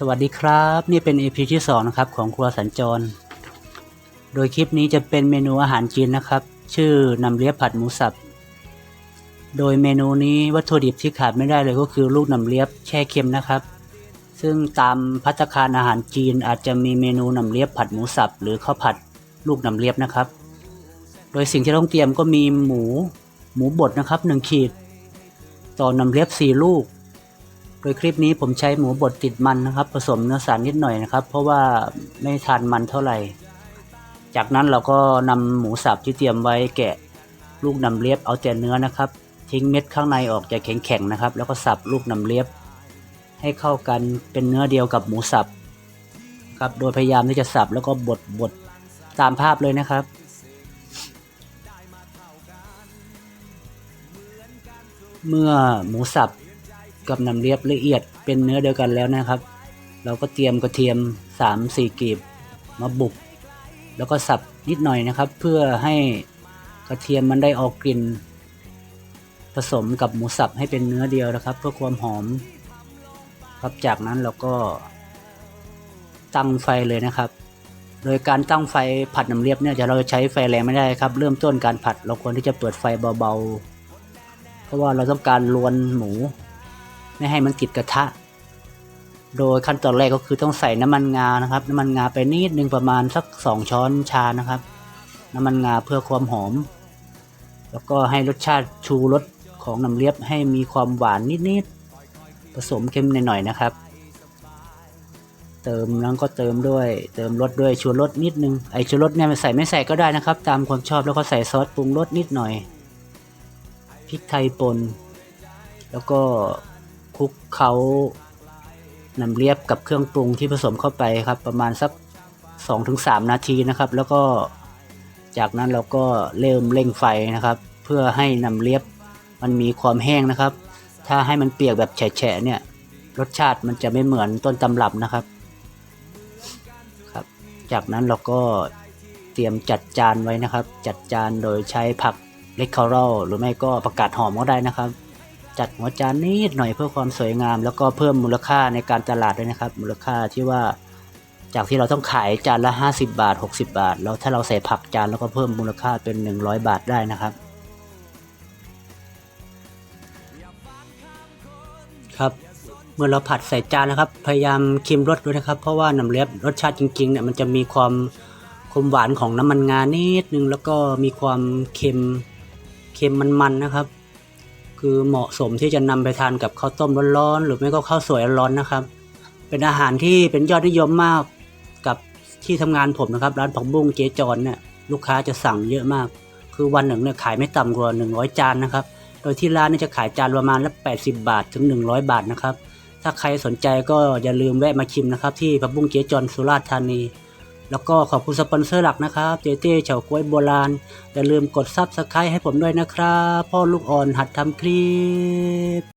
สวัสดีครับ นี่เป็น EP ที่2นะครับของครัวสัญจร โดยคลิปนี้จะเป็นเมนูอาหารจีนนะครับ ชื่อนำเลียบผัดหมูสับ โดยเมนูนี้วัตถุดิบที่ขาดไม่ได้เลยก็คือลูกนำเลียบแช่เค็มนะครับ ซึ่งตามพัตตาคารอาหารจีนอาจจะมีเมนูนำเลียบผัดหมูสับ หรือข้าวผัดลูกนำเลียบนะครับ โดยสิ่งที่ต้องเตรียมก็มีหมูหมูบดนะครับหนึ่งขีด ต่อนำเลียบสี่ลูก โดยคลิปนี้ผมใช้หมูบดติดมันนะครับ ผสมเนื้อสันนิดหน่อยนะครับ เพราะว่าไม่ทานมันเท่าไหร่ จากนั้นเราก็นำหมูสับที่เตรียมไว้แกะลูกนำเลียบเอาแต่เนื้อนะครับ ทิ้งเม็ดข้างในออกจะแข็งๆนะครับ แล้วก็สับลูกนำเลียบ ให้เข้ากันเป็นเนื้อเดียวกับหมูสับครับโดยพยายามที่จะสับแล้วก็บดบดตามภาพเลยนะครับเมื่อหมูสับ กับน้ำเลียบละเอียดเป็นเนื้อเดียวกันแล้วนะครับ เราก็เตรียมกระเทียม 3 4กีบมาบุก แล้วก็สับนิดหน่อยนะครับ เพื่อให้กระเทียมมันได้ออกกลิ่นผสมกับหมูสับให้เป็นเนื้อเดียวนะครับ เพื่อความหอม ครับจากนั้นเราก็ตั้งไฟเลยนะครับ โดยการตั้งไฟผัดน้ำเลียบเนี่ยจะเราจะใช้ไฟแรงไม่ได้ครับ เริ่มต้นการผัดเราควรที่จะเปิดไฟเบาๆ เพราะว่าเราต้องการลวนหมู ไม่ให้มันติดกระทะ โดยขั้นตอนแรกก็คือต้องใส่น้ำมันงานะครับ น้ำมันงาไปนิดนึงประมาณสักสองช้อนชานะครับ น้ำมันงาเพื่อความหอม แล้วก็ให้รสชาติชูรสของน้ำเลียบให้มีความหวานนิดๆผสมเค็มหน่อยๆนะครับ เติมแล้วก็เติมด้วย เติมรสด้วยชูรสนิดนึงไอชูรสเนี่ยใส่ไม่ใส่ก็ได้นะครับ ตามความชอบแล้วก็ใส่ซอสปรุงรสนิดหน่อยพริกไทยป่นแล้วก็ คลุกเคล้านำเลียบกับเครื่องปรุงที่ผสมเข้าไปครับ ประมาณสัก 2-3 นาทีนะครับ แล้วก็จากนั้นเราก็เริ่มเร่งไฟนะครับ เพื่อให้นำเลียบมันมีความแห้งนะครับ ถ้าให้มันเปียกแบบแฉะเนี่ย รสชาติมันจะไม่เหมือนต้นตำรับนะครับครับ จากนั้นเราก็เตรียมจัดจานไว้นะครับ จัดจานโดยใช้ผักเลคคอรัลหรือไม่ก็ประกาศหอมก็ได้นะครับ จัดหัวจานนิดหน่อยเพื่อความสวยงาม แล้วก็เพิ่มมูลค่าในการตลาดด้วยนะครับ มูลค่าที่ว่าจากที่เราต้องขายจานละ 50 บาท 60 บาท แล้วถ้าเราใส่ผักจานแล้วก็เพิ่มมูลค่าเป็น 100 บาทได้นะครับ ครับเมื่อเราผัดใส่จานนะครับ พยายามเค็มรสด้วยนะครับ เพราะว่าน้ำเลียบรสชาติจริงๆเนี่ยมันจะมีความคมหวานของน้ำมันงานิดนึงแล้วก็มีความเค็มเค็มมันๆนะครับ คือเหมาะสมที่จะนำไปทานกับข้าวต้มร้อนๆหรือไม่ก็ข้าวสวยร้อนนะครับ เป็นอาหารที่เป็นยอดนิยมมากกับที่ทำงานผมนะครับ ร้านผักบุ้งเจ๊จอนเนี่ยลูกค้าจะสั่งเยอะมาก คือวันหนึ่งเนี่ยขายไม่ต่ำกว่า100 จานนะครับ โดยที่ร้านนี่จะขายจานประมาณละ80 บาทถึง 100 บาทนะครับ ถ้าใครสนใจก็อย่าลืมแวะมาชิมนะครับ ที่ผักบุ้งเจ๊จอนสุราษฎร์ธานี แล้วก็ขอบคุณสปอนเซอร์หลักนะครับ เจเต้เฉาก้วยโบราณ อย่าลืมกดซับสไครต์ให้ผมด้วยนะครับ พ่อลูกอ่อนหัดทำคลิป